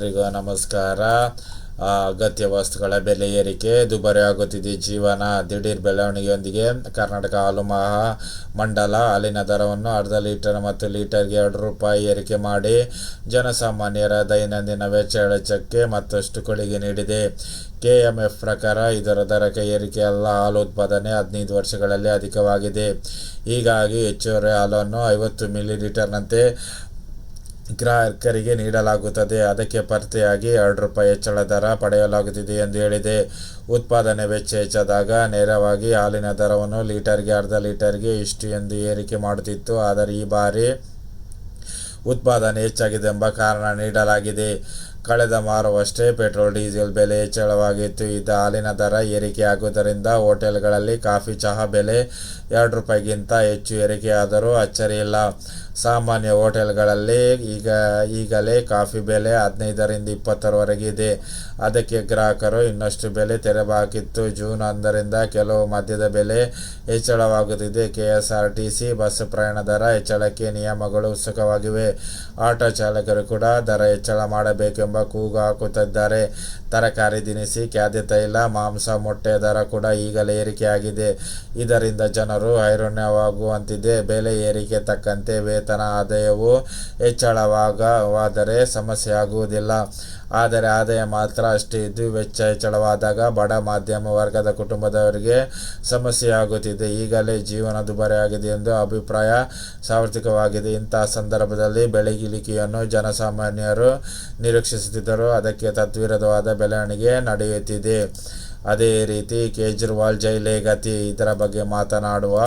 ಎಲ್ರಿಗೂ ನಮಸ್ಕಾರ. ಅಗತ್ಯ ವಸ್ತುಗಳ ಬೆಲೆ ಏರಿಕೆ, ದುಬಾರಿ ಆಗುತ್ತಿದೆ ಜೀವನ, ದಿಢೀರ್ ಬೆಳವಣಿಗೆಯೊಂದಿಗೆ ಕರ್ನಾಟಕ ಹಾಲು ಮಹಾ ಮಂಡಲ ಹಾಲಿನ ದರವನ್ನು ಅರ್ಧ ಲೀಟರ್ ಮತ್ತು ಲೀಟರ್ಗೆ ಎರಡು ರೂಪಾಯಿ ಏರಿಕೆ ಮಾಡಿ ಜನಸಾಮಾನ್ಯರ ದೈನಂದಿನ ವೆಚ್ಚ ವೆಚ್ಚಕ್ಕೆ ಮತ್ತಷ್ಟು ಕೊಡುಗೆ ನೀಡಿದೆ. ಕೆಎಂಎಫ್ ಪ್ರಕಾರ ಇದರ ದರಕ್ಕೆ ಏರಿಕೆ ಅಲ್ಲ, ಹಾಲು ಉತ್ಪಾದನೆ ಹದಿನೈದು ವರ್ಷಗಳಲ್ಲಿ ಅಧಿಕವಾಗಿದೆ. ಹೀಗಾಗಿ ಹೆಚ್ಚುವರಿ ಹಾಲನ್ನು ಐವತ್ತು ಮಿಲಿ ಲೀಟರ್ನಂತೆ ಗ್ರಾಹಕರಿಗೆ ನೀಡಲಾಗುತ್ತದೆ. ಅದಕ್ಕೆ ಪ್ರತಿಯಾಗಿ ಎರಡು ರೂಪಾಯಿ ಹೆಚ್ಚಳ ದರ ಪಡೆಯಲಾಗುತ್ತಿದೆ ಎಂದು ಹೇಳಿದೆ. ಉತ್ಪಾದನೆ ವೆಚ್ಚ ಹೆಚ್ಚಾದಾಗ ನೇರವಾಗಿ ಹಾಲಿನ ದರವನ್ನು ಲೀಟರ್ಗೆ ಅರ್ಧ ಲೀಟರ್ಗೆ ಇಷ್ಟು ಎಂದು ಏರಿಕೆ ಮಾಡುತ್ತಿತ್ತು. ಆದರೆ ಈ ಬಾರಿ ಉತ್ಪಾದನೆ ಹೆಚ್ಚಾಗಿದೆ ಎಂಬ ಕಾರಣ ನೀಡಲಾಗಿದೆ. ಕಳೆದ ವಾರವಷ್ಟೇ ಪೆಟ್ರೋಲ್, ಡೀಸೆಲ್ ಬೆಲೆ ಹೆಚ್ಚಳವಾಗಿತ್ತು. ಇದು ಹಾಲಿನ ದರ ಏರಿಕೆಯಾಗುವುದರಿಂದ ಹೋಟೆಲ್ಗಳಲ್ಲಿ ಕಾಫಿ, ಚಹಾ ಬೆಲೆ ಎರಡು ರೂಪಾಯಿಗಿಂತ ಹೆಚ್ಚು ಏರಿಕೆಯಾದರೂ ಅಚ್ಚರಿಯಿಲ್ಲ. ಸಾಮಾನ್ಯ ಹೋಟೆಲ್ಗಳಲ್ಲಿ ಈಗ, ಈಗಲೇ ಕಾಫಿ ಬೆಲೆ ಹದಿನೈದರಿಂದ ಇಪ್ಪತ್ತರವರೆಗೆ ಇದೆ. ಅದಕ್ಕೆ ಗ್ರಾಹಕರು ಇನ್ನಷ್ಟು ಬೆಲೆ ತೆರೆಬಾಕಿತ್ತು ಜೂನ್ ಒಂದರಿಂದ ಕೆಲವು ಮದ್ಯದ ಬೆಲೆ ಹೆಚ್ಚಳವಾಗುತ್ತಿದೆ. ಕೆಎಸ್ಆರ್ಟಿಸಿ ಬಸ್ ಪ್ರಯಾಣ ದರ ಹೆಚ್ಚಳಕ್ಕೆ ನಿಯಮಗಳು ಉತ್ಸುಕವಾಗಿವೆ. ಆಟೋ ಚಾಲಕರು ಕೂಡ ದರ ಹೆಚ್ಚಳ ಮಾಡಬೇಕೆಂಬ ಕೂಗು ಹಾಕುತ್ತಿದ್ದಾರೆ. ತರಕಾರಿ ದಿನಸಿ ಖಾದ್ಯ ತೈಲ ಮಾಂಸ, ಮೊಟ್ಟೆ ದರ ಕೂಡ ಈಗಲೇ ಏರಿಕೆಯಾಗಿದೆ. ಇದರಿಂದ ಜನರು ಐರಣ್ಯವಾಗುವಂತಿದೆ ಬೆಲೆ ಏರಿಕೆ ತಕ್ಕಂತೆ ವೇತನ ಆದಾಯವು ಹೆಚ್ಚಳವಾಗವಾದರೆ ಸಮಸ್ಯೆ ಆಗುವುದಿಲ್ಲ. ಆದರೆ ಆದಾಯ ಮಾತ್ರ ಅಷ್ಟೇ. ಇದ್ದು ವೆಚ್ಚ ಹೆಚ್ಚಳವಾದಾಗ ಬಡ ಮಾಧ್ಯಮ ವರ್ಗದ ಕುಟುಂಬದವರಿಗೆ ಸಮಸ್ಯೆಯಾಗುತ್ತಿದೆ. ಈಗಲೇ ಜೀವನ ದುಬಾರಿಯಾಗಿದೆ ಎಂದು ಅಭಿಪ್ರಾಯ ಸಾರ್ವತ್ರಿಕವಾಗಿದೆ. ಇಂತಹ ಸಂದರ್ಭದಲ್ಲಿ ಬೆಳೆಗಿಳಿಕೆಯನ್ನು ಜನಸಾಮಾನ್ಯರು ನಿರೀಕ್ಷಿಸುತ್ತಿದ್ದರು. ಅದಕ್ಕೆ ತದ್ವಿರೋಧವಾದ ಬೆಳವಣಿಗೆ ನಡೆಯುತ್ತಿದೆ. ಅದೇ ರೀತಿ ಕೇಜ್ರಿವಾಲ್ ಜೈಲೇ ಗತಿ ಇದರ ಬಗ್ಗೆ ಮಾತನಾಡುವ